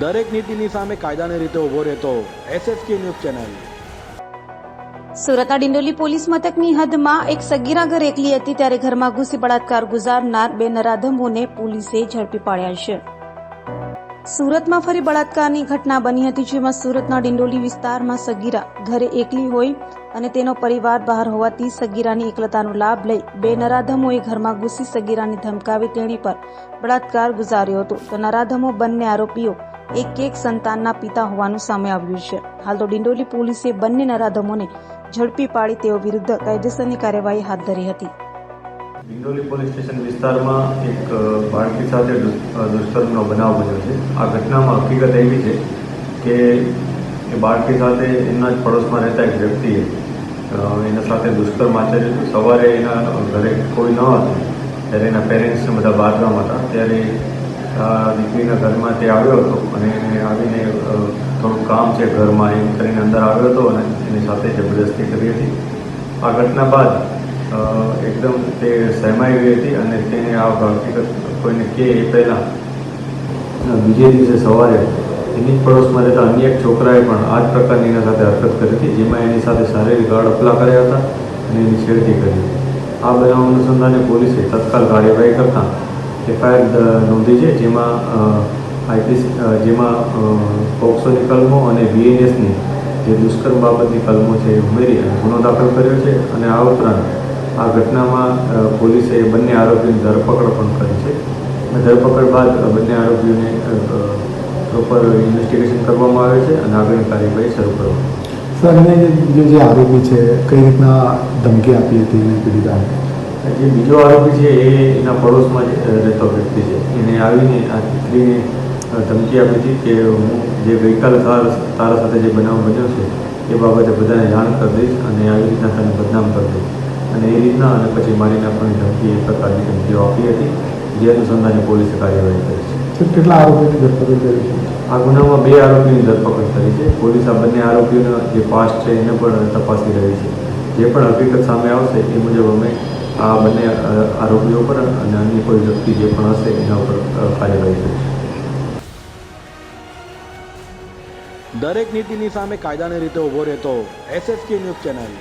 દરેક નીતિની સામે કાયદાની રીતે ઊભો રહેતો એસએસકે ન્યૂઝ ચેનલ. સુરતના ડિંડોલી પોલીસ મથકની હદમાં એક સગીરા ઘર એકલી હતી ત્યારે ઘરમાં ઘૂસી બળાત્કાર ગુજારનાર બે નરાધમોને પોલીસે ઝડપી પાડ્યા છે. સુરતમાં ફરી બળાત્કારની ઘટના બની હતી જેમાં સુરતના ડિંડોલી વિસ્તારમાં સગીરા ઘરે એકલી હોય અને તેનો પરિવાર બહાર હોવાથી સગીરાની એકલતાનો લાભ લઈ બે નરાધમોએ ઘરમાં ઘૂસી સગીરાને ધમકાવી તેણી પર બળાત્કાર ગુજાર્યો હતો. તો નરાધમો બંને આરોપીઓ એક એક સંતાનના પિતા હોવાનું સામે આવ્યું છે. હાલ તો ડિંડોલી પોલીસે બંને નરાધમોને ઝડપી પાડી તેઓ વિરુદ્ધ કાયદેસરની કાર્યવાહી હાથ ધરી હતી. ડિંડોલી પોલીસ સ્ટેશન વિસ્તારમાં એક બાળકી સાથે દુષ- દુષ્કર્મનો બનાવ બન્યો છે. આ ઘટનામાં હકીકત એવી છે કે એ બાળકી સાથે એમના જ પડોશમાં રહેતા એક વ્યક્તિએ એના સાથે દુષ્કર્મ આચર્યું સવારે એના ઘરે કોઈ ન હતું, ત્યારે એના પેરેન્ટ્સને બધા બહારગામ હતા. ત્યારે દીકરીના ઘરમાં તે આવ્યો હતો અને આવીને થોડું કામ છે ઘરમાં, એમ કરીને અંદર આવ્યો હતો અને એની સાથે જબરદસ્તી કરી હતી. આ ઘટના બાદ એકદમ તે સહેમાઈ ગઈ હતી અને તેને આ હકીકત કોઈને કહે એ પહેલાં બીજે દિવસે સવારે એની પડોશમાં રહેતા અન્ય એક છોકરાએ પણ આ જ પ્રકારની એના સાથે હરકત કરી હતી, જેમાં એની સાથે શારીરિક અડપલા કર્યા હતા અને એની છેડતી કરી આ બનાવ અનુસંધાને પોલીસે તત્કાલ કાર્યવાહી કરતાં એફઆઈઆર નોંધી છે, જેમાં આઈપીસી જેમાં પોક્સોની કલમો અને બીએનએસની જે દુષ્કર્મ બાબતની કલમો છે એ ઉમેરી અને ગુનો દાખલ કર્યો છે અને આ ઉપરાંત આ ઘટનામાં પોલીસે બંને આરોપીની ધરપકડ પણ કરી છે ધરપકડ બાદ બંને આરોપીઓને પ્રોપર ઇન્વેસ્ટિગેશન કરવામાં આવે છે અને આગળની કાર્યવાહી શરૂ કરવામાં. સર, અને જે આરોપી છે, કઈ રીતના ધમકી આપી હતી એને પીડિતાને જે બીજો આરોપી છે એ એના પડોશમાં રહેતો વ્યક્તિ છે. એને આવીને આ દીકરીને ધમકી આપી હતી કે હું જે ગઈકાલે તારા તારા સાથે જે બનાવ બન્યો છે એ બાબતે બધાને જાણ કરી દઈશ અને આવી રીતના તને બદનામ કરી દઈશ. અને એ રીતના અને પછી મારી નાખવાની ધમકી એ પ્રકારની ધમકીઓ આપી હતી જે અનુસંધાને પોલીસે કાર્યવાહી કરી છે. કેટલા આરોપીની ધરપકડ કરી છે? આ ગુનામાં બે આરોપીની ધરપકડ કરી છે. પોલીસ આ બંને આરોપીઓનો જે પાસ્ટ છે એને પણ તપાસી રહી છે. જે પણ હકીકત સામે આવશે એ મુજબ અમે આ બંને આરોપીઓ પર અને અન્ય કોઈ વ્યક્તિ જે પણ હશે એના ઉપર કાર્યવાહી કરીશું દરેક નીતિની સામે કાયદાની રીતે ઊભો રહેતો એસએસકે ન્યૂઝ ચેનલ.